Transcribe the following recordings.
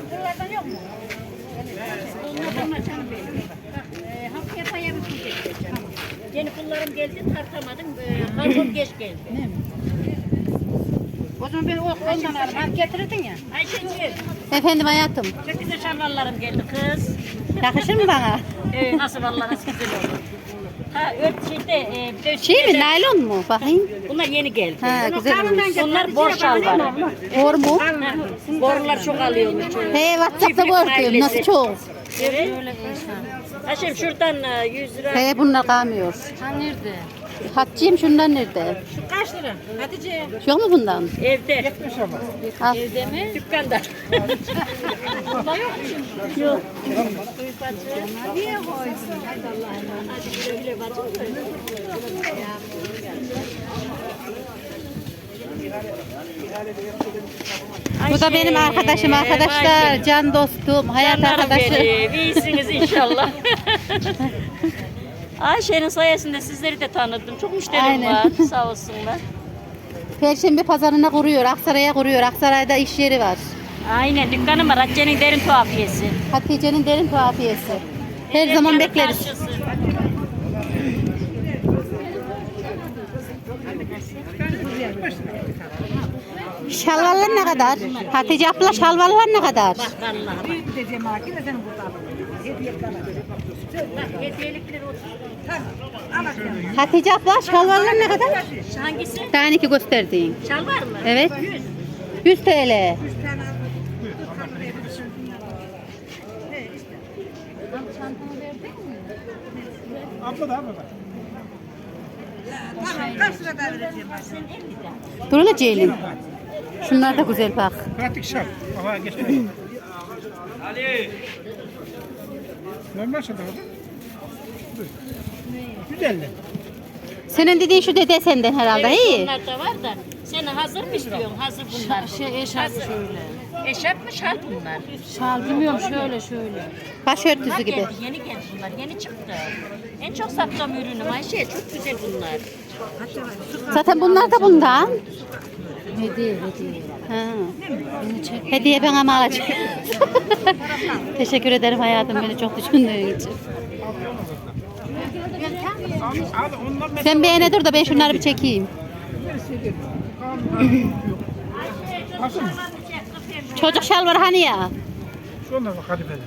Pullardan yok mu? Onlardan maçanı benim. Ee, haftaya paya bir getireceğim. Yeni pullarım geldi tartamadım. Ee, Kargom geç geldi. O zaman ben o ondan alırım. Hani getirdin ya. Ayşeciğim. Efendim hayatım. Çok güzel şalvarlarım geldi kız. Yakışır mı bana? Ee, nasıl vallahi nasıl güzel oldu. Ha ört şeyde e, bir de Şey mi naylon mu? Bakayım. Bunlar yeni geldi. Ha güzel olmuş. Bunlar borç şalvar. Doğru mu? Borular çok alıyormuş. He Whatsapp'ta gördüm. Nasıl çok? Evet. Haşim şuradan e, 100 lira. He bunlar kalmıyor. Ha nerede? Hatice'm şundan nerede? Şu kaç lira? Hatice. Yok mu bundan? Evde. Al. Evde mi? Dükkanda. Bunda yok mu şimdi? Yok. Niye koydun? Hadi Allah'ım. Hadi güle güle bacım. Bu da benim arkadaşım arkadaşlar. Can dostum. Hayat arkadaşı. Benim. İyisiniz inşallah. Ayşe'nin sayesinde sizleri de tanıdım. Çok müşterim Aynen. var. Sağ olsunlar. Perşembe pazarına kuruyor. Aksaray'a kuruyor. Aksaray'da iş yeri var. Aynen dükkanım var. Hatice'nin derin tuhafiyesi. Hatice'nin derin tuhafiyesi. Her zaman Yanı bekleriz. karşısı. Şalvarlar ne kadar? Hatice abla şalvarlar ne kadar? Bak. Büyük senin hediyelikleri otur. Hatice abla şalvarlar ne kadar? Hangisi? Tane iki gösterdiğin. Şal var mı? Evet. Yüz. 100 TL. Abla da abla da. Dur hele Ceylin. Şunlar da güzel bak. Pratik şart. Baba geçme. Ali. Normal şart. De. Senin dediğin şu dede senden herhalde. Evet, iyi. Onlar da var da. Sen hazır mı istiyorsun? Hazır bunlar. Şey, eşarp şöyle. Eşarp mı şart bunlar? Şal bilmiyorum şöyle şöyle. Başörtüsü Bunlar gibi. geldi, yeni geldi bunlar. Yeni çıktı. En çok sattığım ürünüm Ayşe. Çok güzel bunlar. Zaten bunlar da bundan. Hediye hediye. Ha. Hediye ben ama alacağım. Teşekkür ederim hayatım beni çok düşündüğün için. Sen beğene dur da ben şunları bir çekeyim. Çocuk şalvarı hani ya? Şu onlar bak hadi böyle.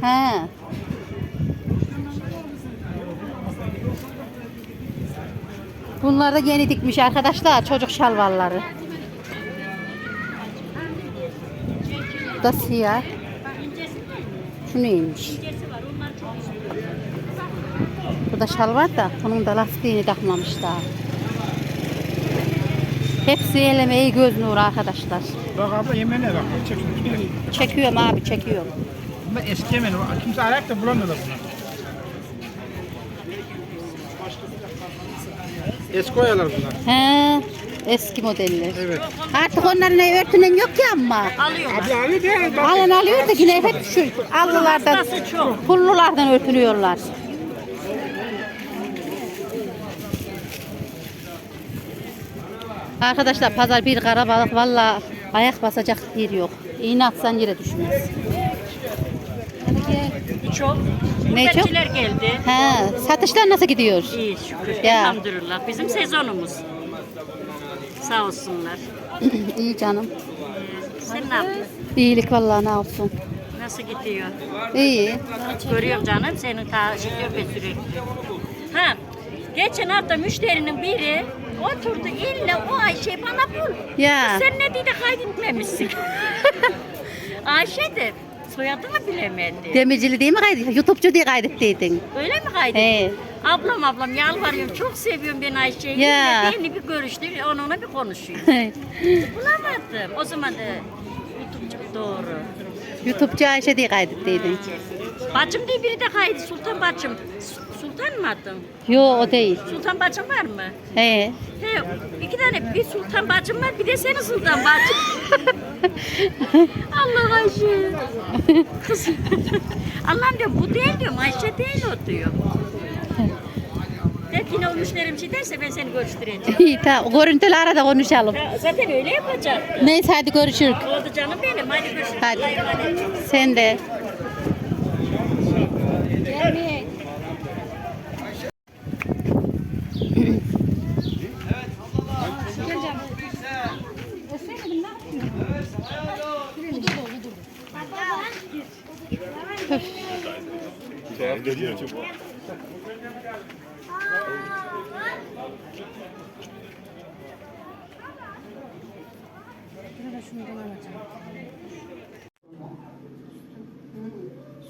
Ha. Bunlar da yeni dikmiş arkadaşlar çocuk şalvarları. Bu da siyah. Şu neymiş? Bu da şalvar da bunun da lastiğini takmamışlar. Hepsi el emeği göz nuru arkadaşlar. Bak abla yemeğine bak. Çek şunu. Çekiyorum abi çekiyorum. Bunlar eski yemeği. Kimse ayak da bulamıyorlar bunu. Eski oyalar bunlar. He, eski modeller. Evet. Artık onların örtünen yok ya ama. Alıyorlar. Abla abi de bak. Alan alıyor da yine hep şu allılardan, pullulardan örtünüyorlar. Arkadaşlar pazar bir karabalık valla ayak basacak yer yok. İğne atsan yere düşmez. Çok. Ne çok? Gurbetçiler geldi. He, satışlar nasıl gidiyor? İyi şükür. Ya. Elhamdülillah. Bizim sezonumuz. Sağ olsunlar. İyi canım. Sen ne yaptın? İyilik vallahi ne olsun. Nasıl gidiyor? İyi. Görüyorum canım seni takip ediyor sürekli. Ha, geçen hafta müşterinin biri oturdu illa o Ayşe bana bul. Ya. Sen ne diye de kaydetmemişsin. Ayşe de soyadını bilemedi. Demircili değil mi kaydet? YouTube'cu diye kaydettiydin. Öyle mi kaydettin? He. Ablam ablam yalvarıyorum çok seviyorum ben Ayşe'yi. Ya. Yine bir görüştü onunla bir konuşuyor. Bulamadım. O zaman da YouTube'cuk doğru. YouTube'cu Ayşe diye kaydettiydin. Bacım diye biri de kaydı. Sultan bacım. Su- Sultan mı adın? Yo o değil. Sultan bacım var mı? He. He, iki tane bir sultan bacım var bir de senin sultan bacım. Allah Ayşe. Kız. Allah'ım diyorum bu değil diyorum Ayşe değil o diyor. De yine o müşterim şey derse ben seni görüştüreceğim. İyi tamam. Görüntülü arada konuşalım. Zaten öyle yapacak. Neyse hadi görüşürüz. Oldu canım benim. Hadi görüşürüz. Hadi. Sen de.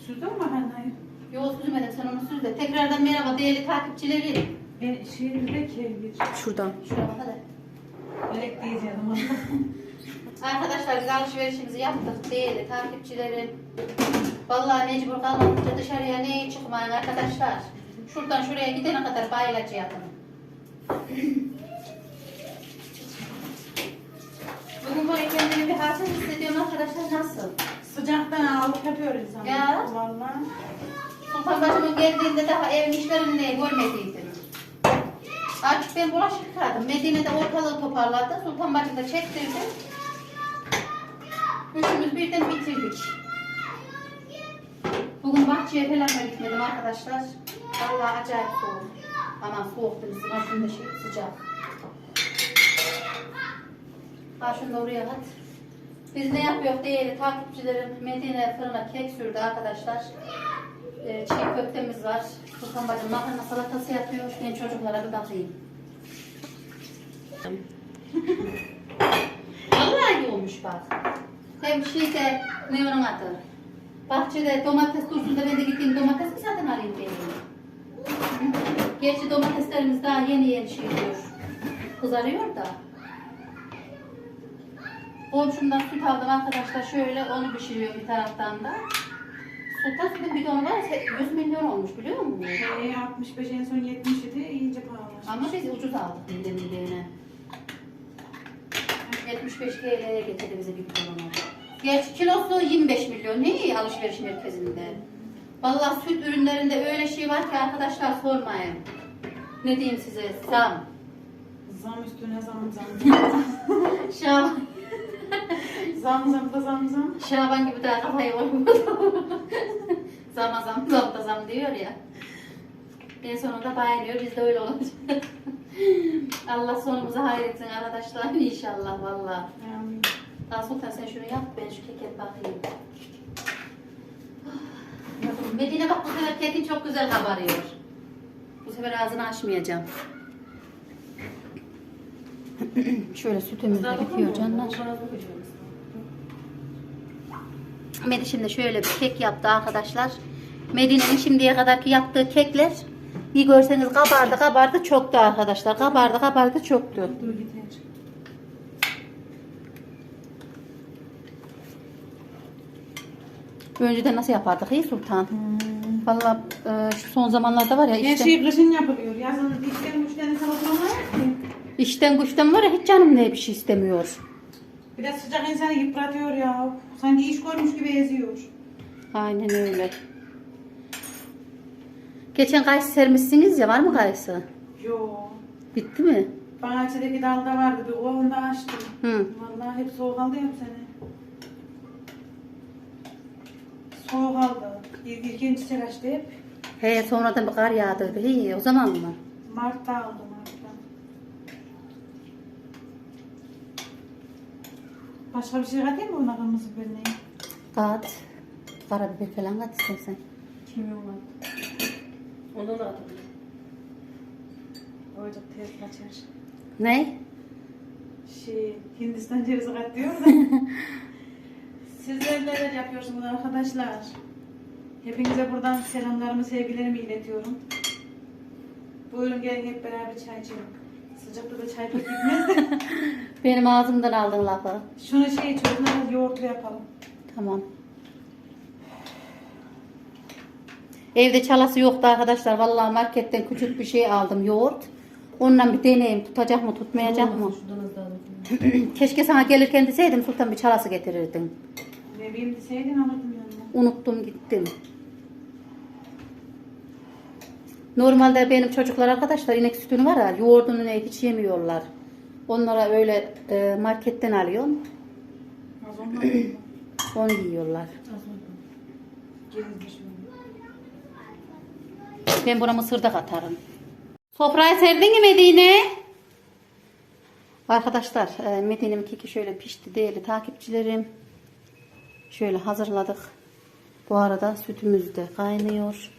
Sürdün mü makarnayı? Yok süzmedim sen onu de. Tekrardan merhaba değerli takipçileri. Ben şehrimde kevgir. Şuradan. Şuraya bak hadi. Melek diyeceğim ama. Arkadaşlar biz alışverişimizi yaptık değerli takipçilerim. Vallahi mecbur kalmadıkça dışarıya ne çıkmayın arkadaşlar. Şuradan şuraya gidene kadar bayılacağım. Bugün böyle kendimi bir halsiz hissediyorum arkadaşlar nasıl? Sıcaktan alıp yapıyor insan. Ya. Vallahi. Sultan bacımın geldiğinde daha evin işlerini ne görmediydim. Artık ben bulaşık yıkadım. Medine'de ortalığı toparladı. Sultan bacım da çektirdi. Üçümüz birden bitirdik. Bugün bahçeye falan da gitmedim arkadaşlar. Vallahi acayip soğuk. Aman aslında şey sıcak. Şunu da oraya at. Biz ne yapıyoruz değerli takipçilerim Medine fırına kek sürdü arkadaşlar. Ee, çiğ köftemiz var. Sultan bacım makarna salatası yapıyor. Ben çocuklara bir bakayım. Vallahi iyi olmuş bak. Hem şeyde ne onun adı? Bahçede domates kursunda ben de gittiğim domates mi satın alayım diye. Gerçi domateslerimiz daha yeni yeni şey diyor. Kızarıyor da. Komşumdan süt aldım arkadaşlar şöyle onu pişiriyor bir taraftan da. Sultan sütün bidonu var ya 100 milyon olmuş biliyor musun? Ee, 65 en son 70 idi. iyice pahalı. Ama biz ucuz aldık bildiğin bildiğine. 75 TL'ye getirdi bize bir bidonu. Gerçi kilosu 25 milyon. Ne iyi alışveriş merkezinde. Vallahi süt ürünlerinde öyle şey var ki arkadaşlar sormayın. Ne diyeyim size? Zam. Zam üstüne zam zam. Şaban, zam zam da zam zam. Şaban gibi daha kafayı vurmadı. Zama zam, zam da zam diyor ya. En sonunda bayılıyor. Biz de öyle olacak. Allah sonumuzu hayretsin arkadaşlar. İnşallah vallahi. Yani, Daha Sultan sen şunu yap. Ben şu keke bakayım. Medine bak bu sefer kekin çok güzel kabarıyor. Bu sefer ağzını açmayacağım. Şöyle sütümüz de bitiyor canlar. Medi şimdi şöyle bir kek yaptı arkadaşlar. Medine'nin şimdiye kadarki yaptığı kekler bir görseniz kabardı kabardı çoktu arkadaşlar. Kabardı kabardı çoktu. Önceden nasıl yapardık iyi Sultan? Vallahi e, şu son zamanlarda var ya Her işte, şey kışın yapılıyor. Yazın sana oturamıyor ki. işten güçten var ya hiç canım ne bir şey istemiyor. Bir de sıcak insanı yıpratıyor ya. Sanki iş görmüş gibi eziyor. Aynen öyle. Geçen kayısı sermişsiniz ya var mı kayısı? Yo. Bitti mi? Bahçedeki dalda vardı bir onu da açtım. Hı. Vallahi hep soğuk aldı hep seni. Soğuk aldı. İlk, ikinci çiçek açtı hep. He sonradan bir kar yağdırdı. He, o zaman mı? Mart'ta aldı Mart'ta. Başka bir şey katayım mı buna kırmızı biberine? Kat. Karabiber falan kat istersen. Kimyon var. Ondan da atın. Ocak tez kaçar. Ne? Şey, Hindistan cevizi kat diyor da. Sizler neler yapıyorsunuz arkadaşlar? Hepinize buradan selamlarımı, sevgilerimi iletiyorum. Buyurun gelin hep beraber çay içelim. Sıcakta da çay pek gitmez de. Benim ağzımdan aldın lafı. Şunu şey çocuklara yoğurtlu yapalım. Tamam. Evde çalası yoktu arkadaşlar. Vallahi marketten küçük bir şey aldım yoğurt. Ondan bir deneyim tutacak mı tutmayacak mı? Keşke sana gelirken deseydim Sultan bir çalası getirirdin. Ne bileyim deseydin alırdım yanına. Unuttum gittim. Normalde benim çocuklar arkadaşlar inek sütünü var ya yoğurdunu hiç yemiyorlar. Onlara öyle e, marketten alıyorum. Az mı? Onu yiyorlar. Ben buna mısır da katarım. Sofrayı serdin mi Medine? Arkadaşlar e, Medine'nin keki şöyle pişti değerli takipçilerim. Şöyle hazırladık. Bu arada sütümüz de kaynıyor.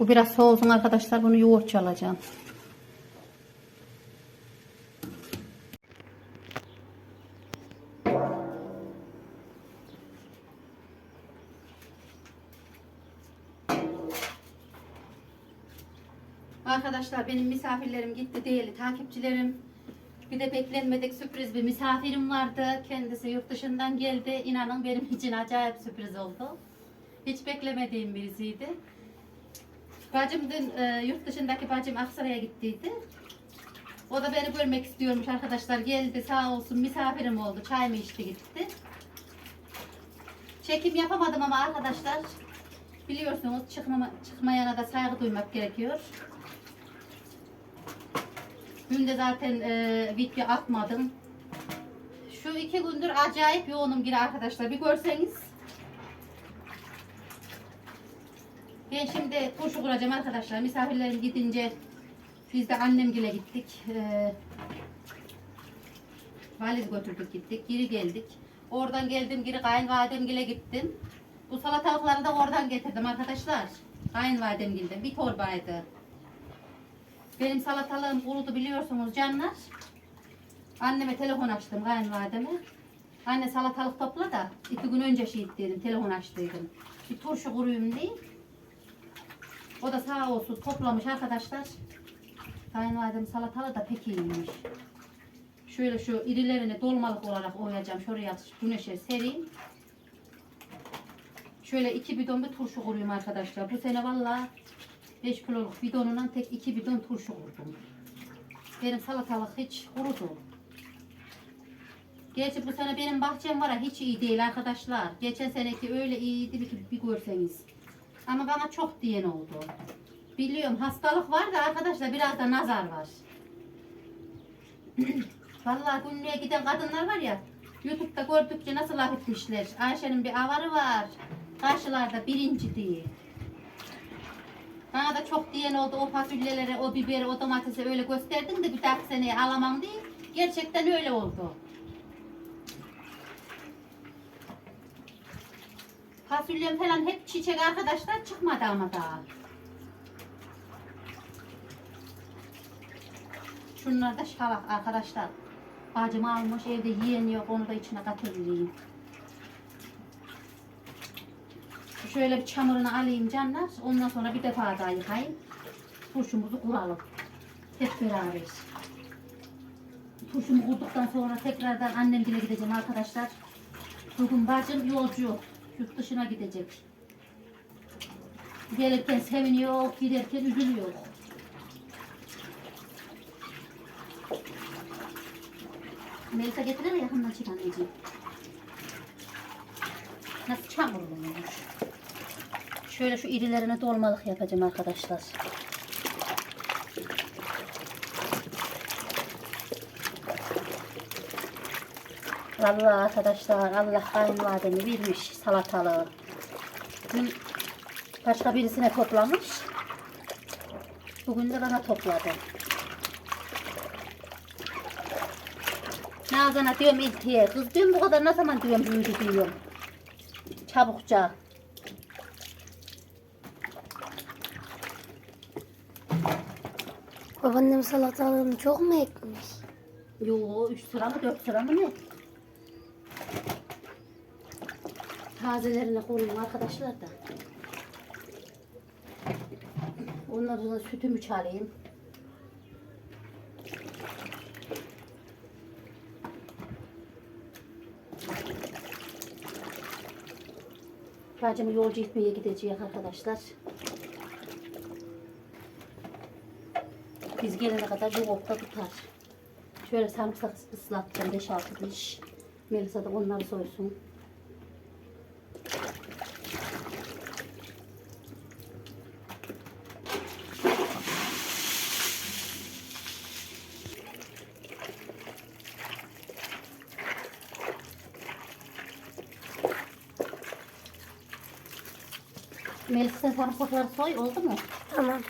Bu biraz soğusun arkadaşlar. Bunu yoğurt çalacağım. Arkadaşlar benim misafirlerim gitti değerli takipçilerim. Bir de beklenmedik sürpriz bir misafirim vardı. Kendisi yurt dışından geldi. İnanın benim için acayip sürpriz oldu. Hiç beklemediğim birisiydi. Bacım dün e, yurt dışındaki bacım Aksaray'a gittiydi. O da beni görmek istiyormuş arkadaşlar. Geldi sağ olsun misafirim oldu. Çay mı içti gitti. Çekim yapamadım ama arkadaşlar biliyorsunuz çıkmama, çıkmayana da saygı duymak gerekiyor. Dün de zaten e, video atmadım. Şu iki gündür acayip yoğunum yine arkadaşlar. Bir görseniz. Ben şimdi turşu kuracağım arkadaşlar. Misafirlerim gidince biz de annemgile gittik. E, valiz götürdük gittik. Geri geldik. Oradan geldim geri kayınvalidemgile gittim. Bu salatalıkları da oradan getirdim arkadaşlar. Kayınvalidemgilden bir torbaydı. Benim salatalığım kurudu biliyorsunuz canlar. Anneme telefon açtım kayınvalideme. Anne salatalık topla da iki gün önce şey dedim telefon açtıydım. Bir turşu kuruyum diye. O da sağ olsun toplamış arkadaşlar. Kayınvalidem salatalığı da pek iyiymiş. Şöyle şu irilerini dolmalık olarak oyacağım. Şuraya güneşe sereyim. Şöyle iki bidon bir turşu kuruyum arkadaşlar. Bu sene vallahi 5 kiloluk bidonundan tek 2 bidon turşu kurdum. Benim salatalık hiç kurudu. Gerçi bu sene benim bahçem var hiç iyi değil arkadaşlar. Geçen seneki öyle iyiydi bir, bir görseniz. Ama bana çok diyen oldu. Biliyorum hastalık var da arkadaşlar biraz da nazar var. Vallahi günlüğe giden kadınlar var ya YouTube'da gördükçe nasıl laf etmişler. Ayşe'nin bir avarı var. Karşılarda birinci diye. Bana da çok diyen oldu o fasulyelere, o biberi, o domatesi öyle gösterdin de bir dahaki seneye alamam diye. Gerçekten öyle oldu. Fasulyem falan hep çiçek arkadaşlar çıkmadı ama daha. Şunlar da şalak arkadaşlar. Bacım almış evde yiyen yok onu da içine katırlayayım. Şöyle bir çamurunu alayım canlar. Ondan sonra bir defa daha yıkayayım. Turşumuzu kuralım. Hep beraber. Turşumu kurduktan sonra tekrardan annem bile gideceğim arkadaşlar. Bugün bacım yolcu. Yurt dışına gidecek. Gelirken seviniyor, giderken üzülüyor. Melisa getirir mi yakından çek anneciğim? Nasıl çamurluymuş. Şöyle şu irilerine dolmalık yapacağım arkadaşlar. Vallahi arkadaşlar Allah kayınvalidemi bilmiş salatalığı. Dün başka birisine toplamış. Bugün de bana topladı. Nazan'a diyorum iltiye. Kız diyorum bu kadar ne zaman diyorum büyüdü diyorum. Çabukça. Babaannem salatalığını çok mu ekmiş? Yo 3 sıra mı 4 sıra mı ne? Tazelerine koyayım arkadaşlar da. Ondan sonra sütümü çalayım. Bacımı yolcu gitmeye gideceğiz arkadaşlar. Biz gelene kadar yoğurtta tutar. Şöyle sarımsak ıslattım 5-6 diş. Melisa da onları soysun. Sen sarımsakları soy oldu mu? Tamam.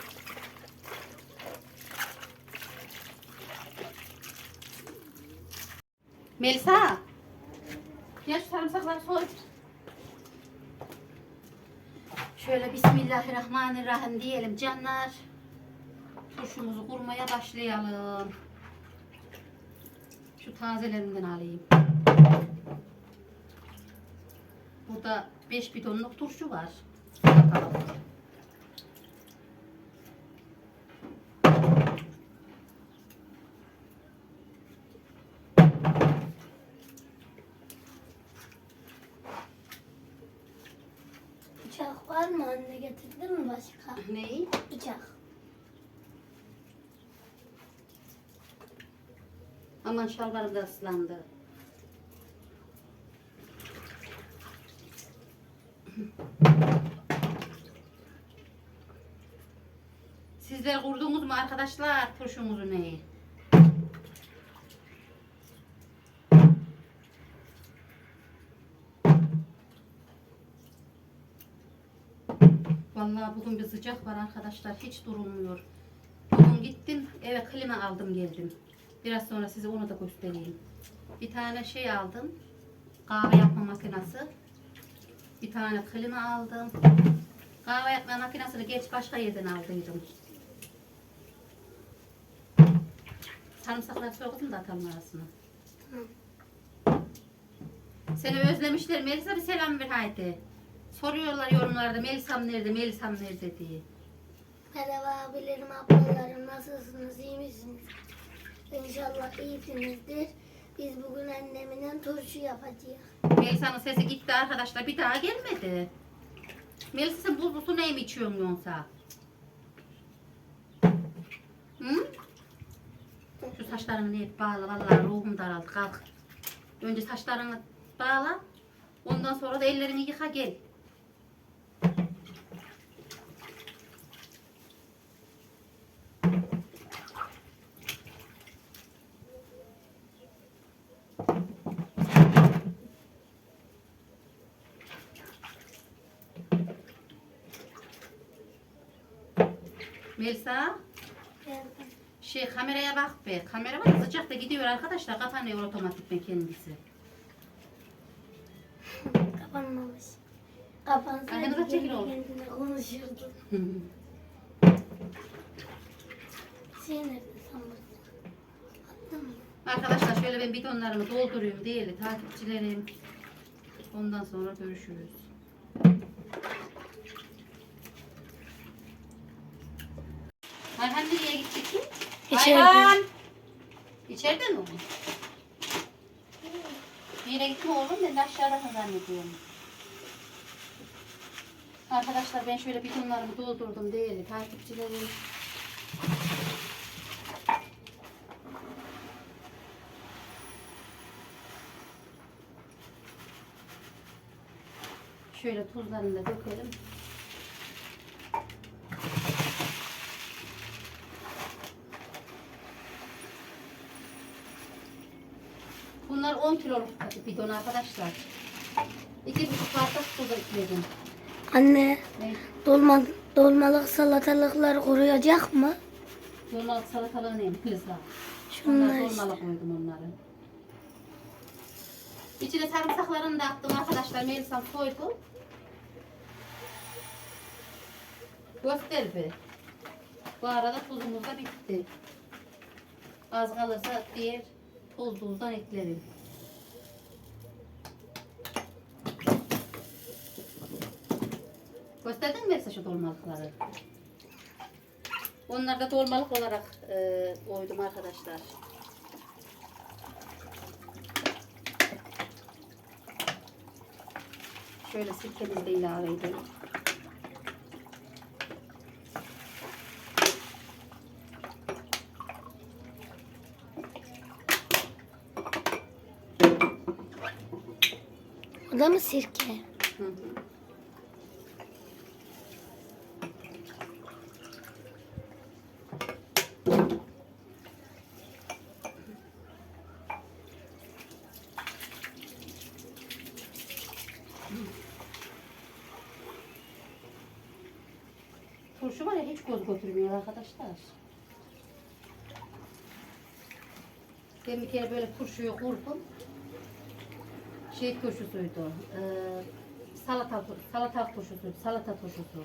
Melisa. Gel şu sarımsakları soy. Şöyle Bismillahirrahmanirrahim diyelim canlar. Turşumuzu kurmaya başlayalım. Şu tazelerinden alayım. Burada 5 bidonluk turşu var. Bakalım. Bıçak var mı anne getirdin mi başka? Neyi? Bıçak. Aman şalvarım da ıslandı. Sizler kurdunuz mu arkadaşlar turşumuzu neyi? Vallahi bugün bir sıcak var arkadaşlar hiç durulmuyor. Bugün gittim eve klima aldım geldim. Biraz sonra size onu da göstereyim. Bir tane şey aldım. Kahve yapma makinesi. Bir tane klima aldım. Kahve yapma makinesini geç başka yerden aldıydım. Sarımsakları soğudum da atalım arasına. Seni özlemişler. Melisa bir selam ver haydi. Soruyorlar yorumlarda Melisam nerede, Melisam nerede diye. Merhaba abilerim, ablalarım. Nasılsınız, iyi misiniz? İnşallah iyisinizdir. Biz bugün annemle turşu yapacağız. Melisa'nın sesi gitti arkadaşlar. Bir daha gelmedi. Melisa sen buzlu su ne mi içiyorsun yoksa? Hı? Şu saçlarını niye bağla? Vallahi ruhum daraldı. Kalk. Önce saçlarını bağla. Ondan sonra da ellerini yıka gel. Melisa. Şey kameraya bak be. Kamera var ya, sıcakta gidiyor arkadaşlar. Kapanıyor otomatikman kendisi. Kapanmamış. Kapansaydı Arkanıza çekil kendi oğlum. kendine konuşurdu. Şey nerede sanırım? Attın mı? Arkadaşlar şöyle ben bidonlarımı doldurayım değerli takipçilerim. Ondan sonra görüşürüz. Ayhan nereye gidecek ki? İçeride. İçeride mi o? Bir yere gitme oğlum ben de aşağıda zannediyorum. Arkadaşlar ben şöyle bidonlarımı doldurdum değerli takipçilerim. Şöyle tuzlarını da dökelim. Bunlar 10 kiloluk bidon arkadaşlar. İki buçuk bardak tuz ekledim. Anne, Ne? dolma, dolmalık salatalıklar kuruyacak mı? Dolmalık salatalığı neyim? Kızlar. Şunlar Onlar işte. dolmalık koydum onları. İçine sarımsaklarını da attım arkadaşlar. Melisam koydu. Göster be. Bu arada tuzumuz da bitti. Az kalırsa diğer toz tuzdan eklerim. Gösterdin mi şu dolmalıkları? Onları da dolmalık olarak e, koydum arkadaşlar. Şöyle sirkemizi de ilave edelim. O da mı sirke? Hı hı. Hiç göz götürmüyor arkadaşlar. Ben bir kere böyle turşuyu kurdum. Şey turşusuydu. E, salata, salata turşusuydu. Salata turşusu.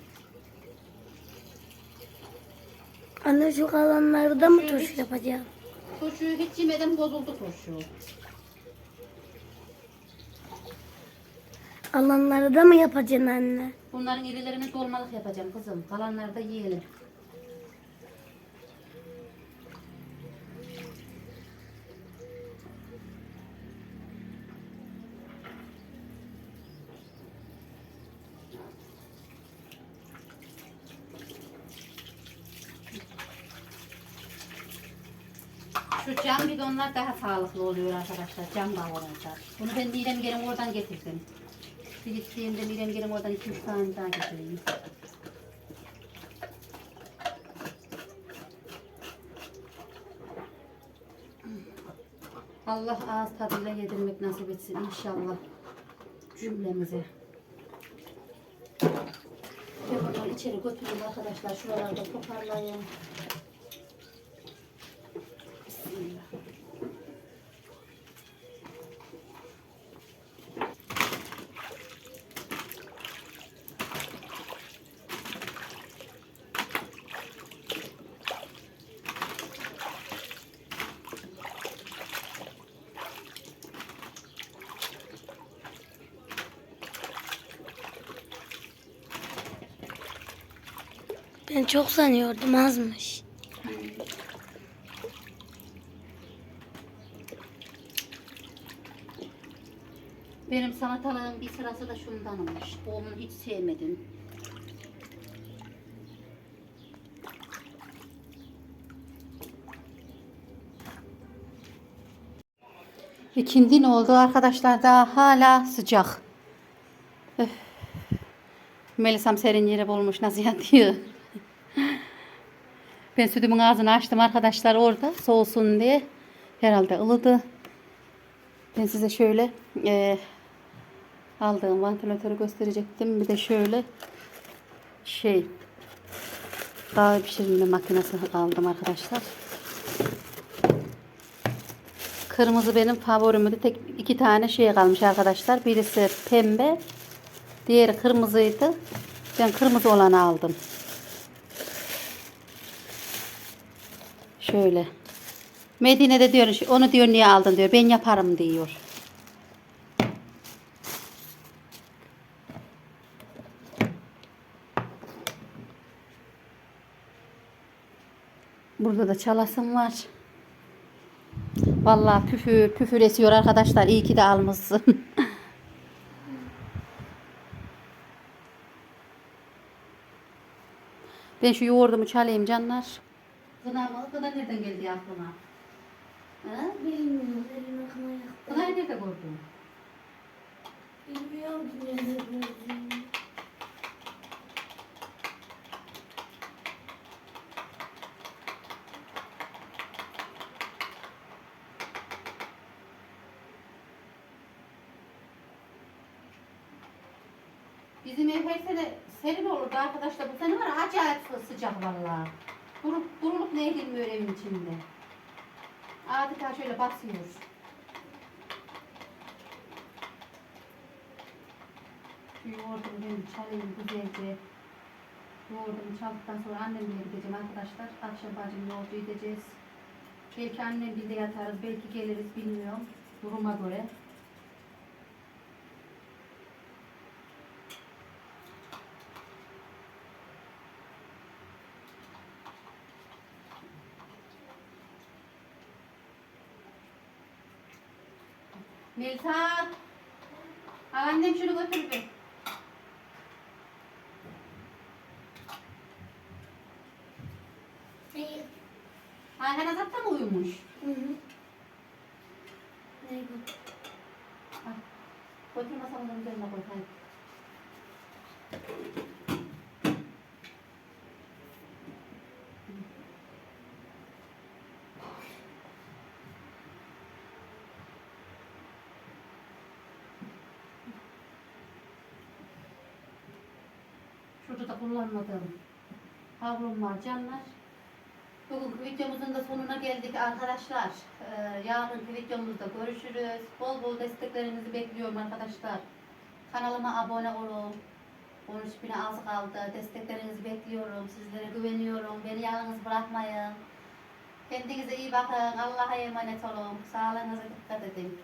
Anne şu kalanları mı turşu yapacağım? Turşuyu hiç yemedim bozuldu turşu. Kalanları da mı yapacaksın anne? Bunların irilerini dolmalık yapacağım kızım. Kalanları da yiyelim. Şu cam bidonlar daha sağlıklı oluyor arkadaşlar. Cam balonlar. Bunu ben Nidem gelin oradan getirdim. Bir gittiğimde Nidem gelin oradan 2-3 tane daha getireyim. Allah ağız tadıyla yedirmek nasip etsin inşallah cümlemize. Ben bunları içeri götüreyim arkadaşlar. Şuralarda toparlayayım. Ben çok sanıyordum azmış. Benim salatalığın bir sırası da şundanmış. Onu hiç sevmedim. İkindi ne oldu arkadaşlar daha hala sıcak. Öf. Melisam serin yere bulmuş Nazihan diyor. Ben sütümün ağzını açtım arkadaşlar orada soğusun diye. Herhalde ılıdı. Ben size şöyle eee aldığım vantilatörü gösterecektim. Bir de şöyle şey kahve pişirme makinesi aldım arkadaşlar. Kırmızı benim favorimdi. Tek iki tane şey kalmış arkadaşlar. Birisi pembe, diğeri kırmızıydı. Ben kırmızı olanı aldım. Şöyle. Medine de diyor, onu diyor niye aldın diyor. Ben yaparım diyor. Burada da çalasım var. Vallahi püfür püfür esiyor arkadaşlar. İyi ki de almışsın. ben şu yoğurdumu çalayım canlar. Kına mı? Kına nereden geldi aklına? Ha? Bilmiyorum. Elime kına yaktı. Kınayı nerede gördün? Bilmiyorum ki nerede gördüğümü. Bizim ev her sene serin olurdu arkadaşlar. Bu sene var acayip sıcak vallahi. Durup, durulup ne edilmiyor evin içinde. Adeta şöyle basıyor. Şu yoğurdumu ben çalayım güzelce. Yoğurdumu çaldıktan sonra annemle gideceğim arkadaşlar. Akşam bacım yoğurdu gideceğiz. Belki annem bir de yatarız, belki geliriz bilmiyorum. Duruma göre. Melisa. Al annem şunu götür bir. Ayhan Azat da mı uyumuş? Hı hı. Ne bu? Götür masamın üzerine koy. Hadi. Da kullanmadım. Havlum var canlar. Bugünkü videomuzun da sonuna geldik arkadaşlar. Ee, yarınki videomuzda görüşürüz. Bol bol desteklerinizi bekliyorum arkadaşlar. Kanalıma abone olun. 13 bine az kaldı. Desteklerinizi bekliyorum. Sizlere güveniyorum. Beni yalnız bırakmayın. Kendinize iyi bakın. Allah'a emanet olun. Sağlığınıza dikkat edin.